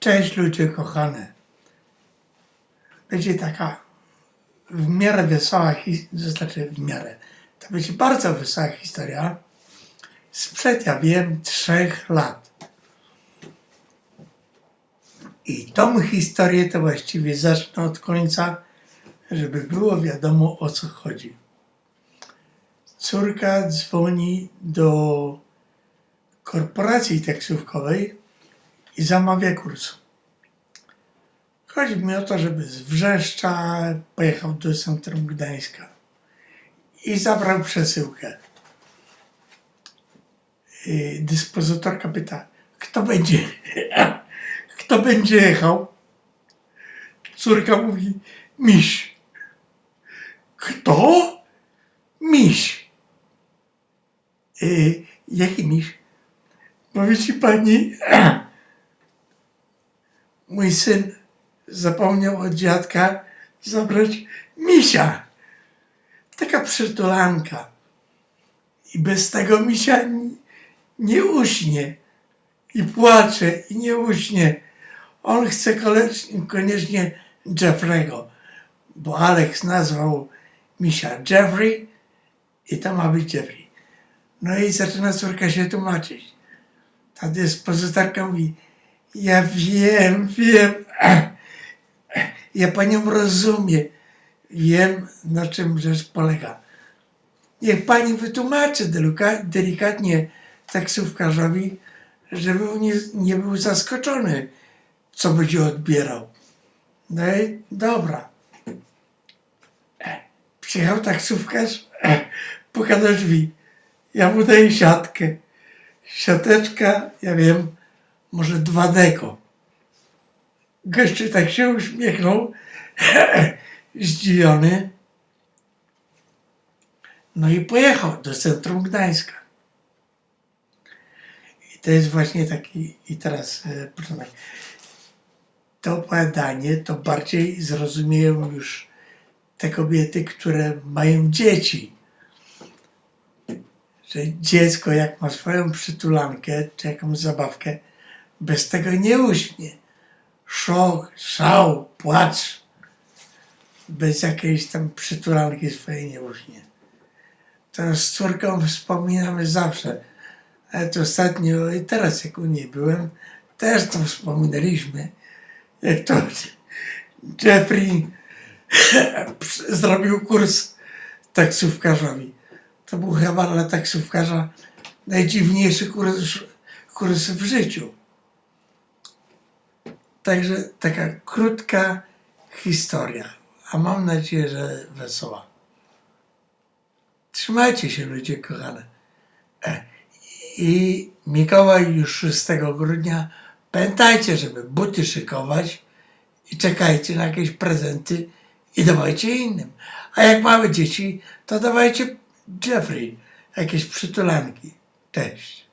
Cześć ludzie kochane. Będzie taka w miarę wesoła, znaczy w miarę, to będzie bardzo wesoła historia sprzed, ja wiem, trzech lat. I tą historię to właściwie zacznę od końca, żeby było wiadomo o co chodzi. Córka dzwoni do korporacji taksówkowej i zamawia kurs. Chodzi mi o to, żeby z Wrzeszcza pojechał do centrum Gdańska i zabrał przesyłkę. I dyspozytorka pyta, kto będzie, kto będzie jechał? Córka mówi, miś. Kto? Miś. Y, jaki miś? Mówi ci pani, mój syn zapomniał od dziadka zabrać misia. Taka przytulanka. I bez tego misia nie uśnie. I płacze, i nie uśnie. On chce koniecznie Jeffrey'ego, bo Alex nazwał misia Jeffrey i to ma być Jeffrey. No i zaczyna córka się tłumaczyć. Ta dyspozytorka mówi, ja wiem, wiem, ja panią rozumiem, wiem na czym rzecz polega. Niech pani wytłumaczy delikatnie taksówkarzowi, żeby nie, nie był zaskoczony, co będzie odbierał. No i dobra. Przyjechał taksówkarz, puka do drzwi. Ja mu daję siatkę. Siateczka, ja wiem, może dwa deko. Gościu tak się uśmiechnął, zdziwiony. No i pojechał do centrum Gdańska. I to jest właśnie taki, i teraz e, początek. To opowiadanie to bardziej zrozumieją już te kobiety, które mają dzieci. Że dziecko, jak ma swoją przytulankę czy jakąś zabawkę, bez tego nie uśnie. Szok, szał, płacz. Bez jakiejś tam przytulanki swojej nie uśnie. To z córką wspominamy zawsze. To ostatnio i teraz jak u niej byłem, też to wspominaliśmy. Jak to Jeffrey zrobił kurs taksówkarzowi. To był chyba dla taksówkarza najdziwniejszy kurs, kurs w życiu. Także taka krótka historia, a mam nadzieję, że wesoła. Trzymajcie się ludzie kochane. E, I Mikołaj już 6 grudnia. Pamiętajcie, żeby buty szykować i czekajcie na jakieś prezenty i dawajcie innym. A jak małe dzieci, to dawajcie Jeffrey jakieś przytulanki. Cześć.